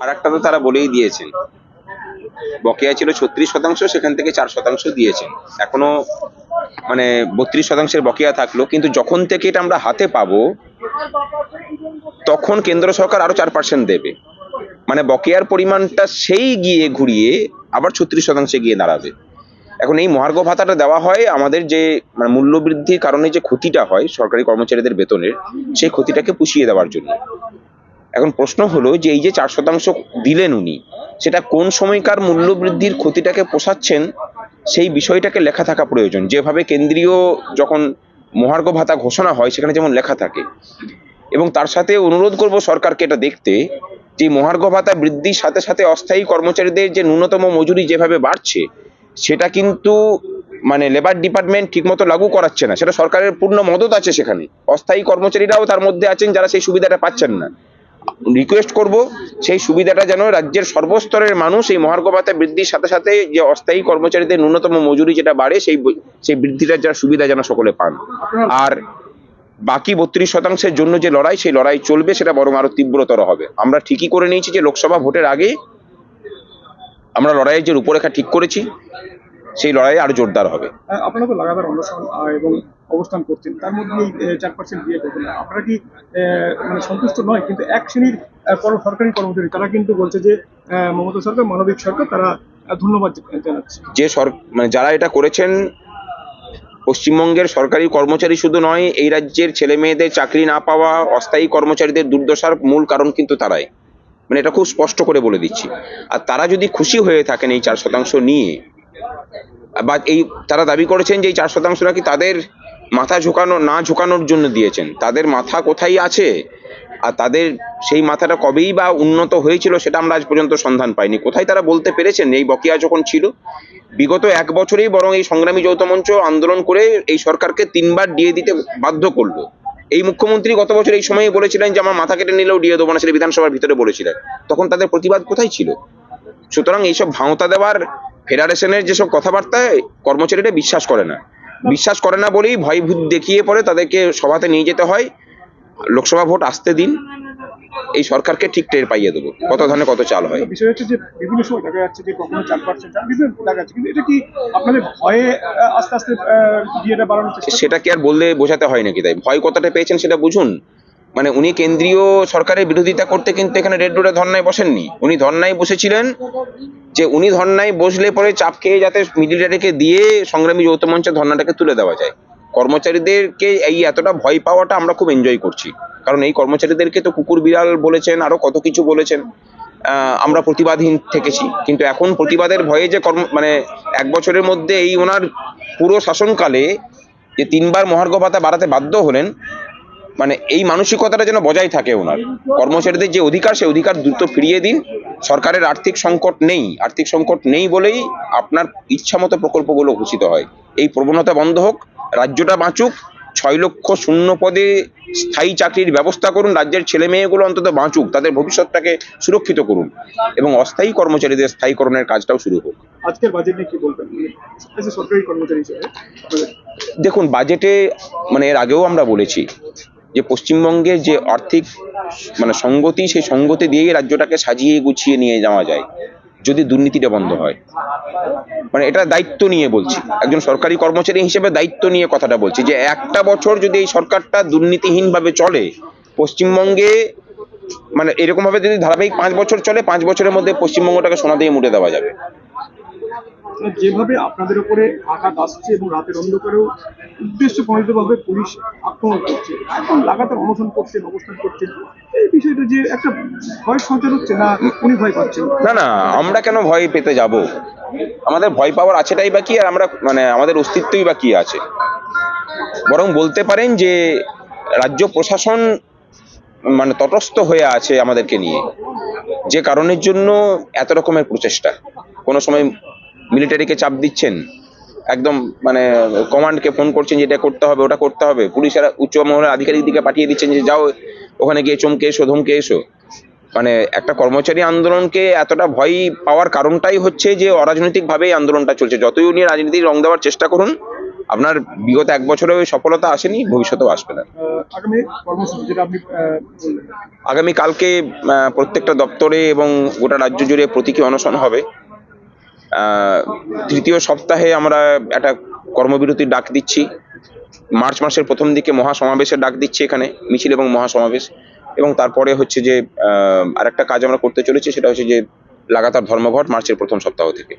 আর একটা তো তারা বলেই দিয়েছেন। বকেয়া ছিল ছত্রিশ শতাংশ, সেখান থেকে চার শতাংশ দিয়েছেন। এখনও মানে বত্রিশ শতাংশের বকেয়া থাকল, কিন্তু যখন থেকে এটা আমরা হাতে পাবো, তখন কেন্দ্র সরকার আরও চার পার্সেন্ট দেবে। মানে বকেয়ার পরিমাণটা সেই গিয়ে ঘুরিয়ে আবার ছত্রিশ শতাংশে গিয়ে দাঁড়াবে। এখন এই মহার্ঘ ভাতাটা দেওয়া হয়, আমাদের যে মানে মূল্যবৃদ্ধির কারণে যে ক্ষতিটা হয় সরকারি কর্মচারীদের বেতনের, সেই ক্ষতিটাকে পুষিয়ে দেওয়ার জন্য। এখন প্রশ্ন হলো যে এই যে চার শতাংশ দিলেন উনি, সেটা কোন সময়কার মূল্যবৃদ্ধির ক্ষতিটাকে পোষাচ্ছেন সেই বিষয়টাকে লেখা থাকা প্রয়োজন। যেভাবে কেন্দ্রীয় যখন মহার্ঘ ভাতা ঘোষণা হয়, সেখানে যেমন লেখা থাকে। এবং তার সাথে অনুরোধ করব সরকারকে এটা দেখতে, যে মহার্ঘ ভাতা বৃদ্ধির সাথে সাথে অস্থায়ী কর্মচারীদের যে ন্যূনতম মজুরি যেভাবে বাড়ছে, সেটা কিন্তু মানে লেবার ডিপার্টমেন্ট ঠিকমতো লাগু করাচ্ছে না। সেটা সরকারের পূর্ণ মদত আছে সেখানে। অস্থায়ী কর্মচারীরাও তার মধ্যে আছেন যারা সেই সুবিধাটা পাচ্ছেন না। রিকোয়েস্ট করব, সেই সুবিধাটা যেন রাজ্যের সর্বস্তরের মানুষ এই মহার্ঘ ভাতা বৃদ্ধির সাথে সাথে যে অস্থায়ী কর্মচারীদের ন্যূনতম মজুরি যেটা বাড়ে, সেই সেই বৃদ্ধিটার যা সুবিধা যেন সকলে পান। আর বাকি বত্রিশ শতাংশের জন্য যে লড়াই, সেই লড়াই চলবে, সেটা বরং আরও তীব্রতর হবে। আমরা ঠিকই করে নিয়েছি যে লোকসভা ভোটের আগে আমরা লড়াইয়ের যে রূপরেখা ঠিক করেছি। সেই লড়াই আরও জোরদার হবে। আপনারা তো লাগাতার অনশন এবং অবস্থান করছেন। তার মধ্যে এই চার পার্সেন্ট দিয়ে করবেন আপনারা কি মানে সন্তুষ্ট নয়? কিন্তু এক শ্রেণির সরকারি কর্মচারী তারা কিন্তু বলছে যে মমতা সরকার মানবিক সরকার তারা ধন্যবাদ জানাচ্ছে। যে সর মানে যারা এটা করেছেন পশ্চিমবঙ্গের সরকারি কর্মচারী শুধু নয় এই রাজ্যের ছেলে মেয়েদের চাকরি না পাওয়া অস্থায়ী কর্মচারীদের দুর্দশার মূল কারণ কিন্তু তারাই। মানে এটা খুব স্পষ্ট করে বলে দিচ্ছি। আর তারা যদি খুশি হয়ে থাকেন এই চার শতাংশ নিয়ে বা এই তারা দাবি করেছেন যে এই চার শতাংশ নাকি তাদের মাথা ঝুঁকানো, না ঝুঁকানোর জন্য দিয়েছেন। তাদের মাথা কোথায় আছে? আর তাদের সেই মাথাটা কবেই বা উন্নত হয়েছিল সেটা আমরা আজ পর্যন্ত সন্ধান পাইনি। কোথায় তারা বলতে পেরেছেন? এই বকেয়া যখন ছিল, বিগত এক বছরেই বরং এই সংগ্রামী যৌথ মঞ্চ আন্দোলন করে এই সরকারকে তিনবার দিয়ে দিতে বাধ্য করল। এই মুখ্যমন্ত্রী গত বছর এই সময়ে বলেছিলেন যে, আমার মাথা কেটে নিলেও দিয়ে দেবো না সেটা বিধানসভার ভিতরে বলেছিলেন। তখন তাদের প্রতিবাদ কোথায় ছিল? সুতরাং এইসব ভাঁওতা দেওয়ার ফেডারেশনের যেসব কথাবার্তায় কর্মচারীরা বিশ্বাস করে না। বিশ্বাস করে না বলেই ভয় ভূত দেখিয়ে পরে তাদেরকে সভাতে নিয়ে যেতে হয়। লোকসভা ভোট আসতে দিন এই সরকারকে ঠিক টের পাইয়ে দেবো। কত ধরনের কত চাল হয়। বিষয় হচ্ছে যে বিভিন্ন সময় দেখা যাচ্ছে যে কখনো চার পার্সেন্ট বিভিন্ন দেখা যাচ্ছে। কিন্তু এটা কি আপনাদের ভয়ে আস্তে আস্তে বাড়ানোর সেটা কি আর বললে বোঝাতে হয় নাকি তাই? ভয় কতটা পেয়েছেন সেটা বুঝুন। মানে উনি কেন্দ্রীয় সরকারের বিরোধিতা করতে কিন্তু এখানে রেড রোডে ধর্নায় বসেননি। উনি ধর্নায় বসেছিলেন যে উনি ধর্নায় বসলে পরে চাপ খেয়ে যাতে মিলিটারিকে দিয়ে সংগ্রামী যৌথ মঞ্চে ধর্নাটাকে তুলে দেওয়া যায়। কর্মচারীদেরকে এই এতটা ভয় পাওয়াটা আমরা খুব এনজয় করছি। কারণ এই কর্মচারীদেরকে তো কুকুর বিড়াল বলেছেন, আরও কত কিছু বলেছেন আমরা প্রতিবাদহীন থেকেছি। কিন্তু এখন প্রতিবাদের ভয়ে যে কর্ম মানে এক বছরের মধ্যে এই ওনার পুরো শাসনকালে যে তিনবার মহার্ঘ ভাতা বাড়াতে বাধ্য হলেন মানে এই মানসিকতাটা যেন বজায় থাকে ওনার। কর্মচারীদের যে অধিকার সেই অধিকার দ্রুত ফিরিয়ে দিন। সরকারের আর্থিক সংকট নেই। আর্থিক সংকট নেই বলেই আপনার ইচ্ছামতো প্রকল্পগুলো ঘোষিত হয়। এই প্রবণতা বন্ধ হোক রাজ্যটা বাঁচুক ছয় লক্ষ শূন্য পদে স্থায়ী চাকরির ব্যবস্থা করুন রাজ্যের ছেলে মেয়েগুলো অন্তত বাঁচুক তাদের ভবিষ্যৎটাকে সুরক্ষিত করুন এবং অস্থায়ী কর্মচারীদের স্থায়ীকরণের কাজটাও শুরু হোক। আজকের বাজেট নিয়ে কি বলবেন? সরকারি কর্মচারী দেখুন বাজেটে মানে এর আগেও আমরা বলেছি যে পশ্চিমবঙ্গের যে আর্থিক মানে সঙ্গতি, সেই সঙ্গতি দিয়েই রাজ্যটাকে সাজিয়ে গুছিয়ে নিয়ে যাওয়া যায়, যদি দুর্নীতিটা বন্ধ হয়। মানে এটা দায়িত্ব নিয়ে বলছি। একজন সরকারি কর্মচারী হিসেবে দায়িত্ব নিয়ে কথাটা বলছি যে, একটা বছর যদি এই সরকারটা দুর্নীতিহীনভাবে চলে, পশ্চিমবঙ্গে মানে এরকম ভাবে যদি ধারাবাহিক পাঁচ বছর চলে, পাঁচ বছরের মধ্যে পশ্চিমবঙ্গটাকে সোনা দিয়ে মুড়ে দেওয়া যাবে। যেভাবে আপনাদের উপরে আঘাত আসছে এবং রাতের অন্ধকারেও উদ্দেশ্য প্রণীতভাবে পুলিশ আক্রমণ করছে, এখন লাগাতার অনশন করছেন, অবস্থান করছেন, এই বিষয়টা যে একটা ভয় সঞ্চার হচ্ছে না, উনি ভয় পাচ্ছেন? না না, আমরা কেন ভয় পেতে যাব? আমাদের ভয় পাওয়ার আছেটাই বা কি, আর আমরা মানে আমাদের অস্তিত্বই বা কি আছে? বরং বলতে পারেন যে, রাজ্য প্রশাসন মানে তটস্থ হয়ে আছে আমাদেরকে নিয়ে। যে কারণের জন্য এত রকমের প্রচেষ্টা। কোনো সময় মিলিটারিকে চাপ দিচ্ছেন? একদম মানে কমান্ডকে ফোন করছেন যে এটা করতে হবে ওটা করতে হবে। পুলিশের উচ্চ মহলের আধিকারিক দিকে পাঠিয়ে দিচ্ছেন যে যাও ওখানে গিয়ে চমকে এসো ধমকে এসো। মানে একটা কর্মচারী আন্দোলনকে এতটা ভয় পাওয়ার কারণটাই হচ্ছে যে অরাজনৈতিক ভাবে আন্দোলনটা চলছে। যতই উনি রাজনীতির রং দেওয়ার চেষ্টা করুন আপনার বিগত এক বছরে ওই সফলতা আসেনি ভবিষ্যতেও আসবে না। আগামী কালকে প্রত্যেকটা দপ্তরে এবং গোটা রাজ্য জুড়ে প্রতীকী অনশন হবে। তৃতীয় সপ্তাহে আমরা একটা কর্মবিরতির ডাক দিচ্ছি। মার্চ মাসের প্রথম দিকে মহা সমাবেশের ডাক দিচ্ছি এখানে, মিছিল এবং মহা সমাবেশ এবং তারপরে হচ্ছে যে আরেকটা কাজ আমরা করতে চলেছি, সেটা হচ্ছে যে, লাগাতার ধর্মঘট মার্চের প্রথম সপ্তাহ থেকে।